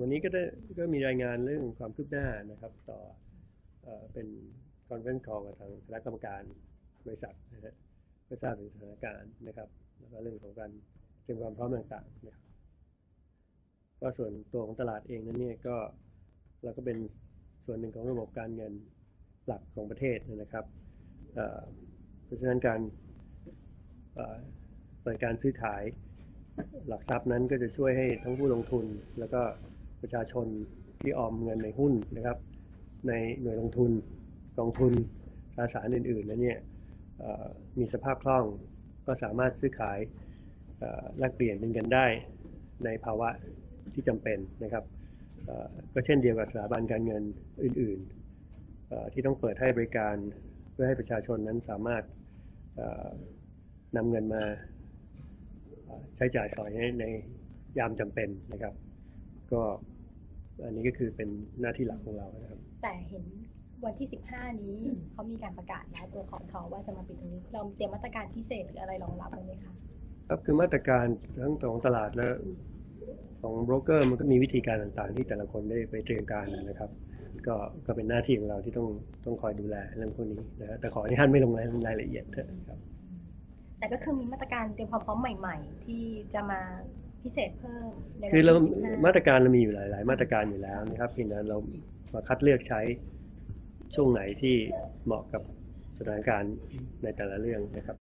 วันนี้ก็ได้ก็มีรายงานเรื่องความคืบหน้านะครับ ต่อเอเป็นคอนเฟนซ์คอลกับทางคณะกรรมการบริษัทนะฮะเพื่อทราบถึงสถานการณ์นะครับ แล้วก็เรื่องของการเตรียมความพร้อมต่างๆนะครับก็ส่วนตัวของตลาดเองนั้นเนี่ยก็เราก็เป็นส่วนหนึ่งของระบบการเงินหลักของประเทศนะครับเพราะฉะนั้นการเปิดการซื้อขายหลักทรัพย์นั้นก็จะช่วยให้ทั้งผู้ลงทุนแล้วก็ ประชาชนที่ออมเงินในหุ้นนะครับ ในหน่วยลงทุนกองทุนตราสารอื่นๆนั้นเนี่ยมีสภาพคล่องก็สามารถซื้อขายแลกเปลี่ยนเป็นเงินได้ในภาวะที่จำเป็นนะครับก็เช่นเดียวกับสถาบันการเงินอื่นๆที่ต้องเปิดให้บริการเพื่อให้ประชาชนนั้นสามารถนำเงินมาใช้จ่ายสอยในในยามจำเป็นนะครับ ก็ อันนี้ก็คือเป็นหน้าที่หลักของเรานะครับ แต่เห็นวันที่ 15 นี้เขามีการประกาศแล้วตัวของเขาว่าจะมาปิดตรงนี้ เราเตรียมมาตรการพิเศษหรืออะไรรองรับไว้ไหมคะครับคือมาตรการทั้งของตลาดและของโบรกเกอร์มันก็มีวิธีการต่างๆ ที่แต่ละคนได้ไปเตรียมการนะครับ ก็ก็เป็นหน้าที่ของเราที่ต้องต้องคอยดูแลเรื่องพวกนี้นะฮะแต่ขอที่ท่านไม่ลงรายรายละเอียดเถอะครับ แต่ก็คือมีมาตรการเตรียมความพร้อมใหม่ ๆ ที่จะมา พิเศษเพิ่มในวันคือเราที่15มาตรการเรามีอยู่หลาย ๆ มาตรการอยู่แล้วนะครับเพียงแต่เรามาคัดเลือกใช้ช่วงไหนที่เหมาะกับสถานการณ์ในแต่ละเรื่องนะครับ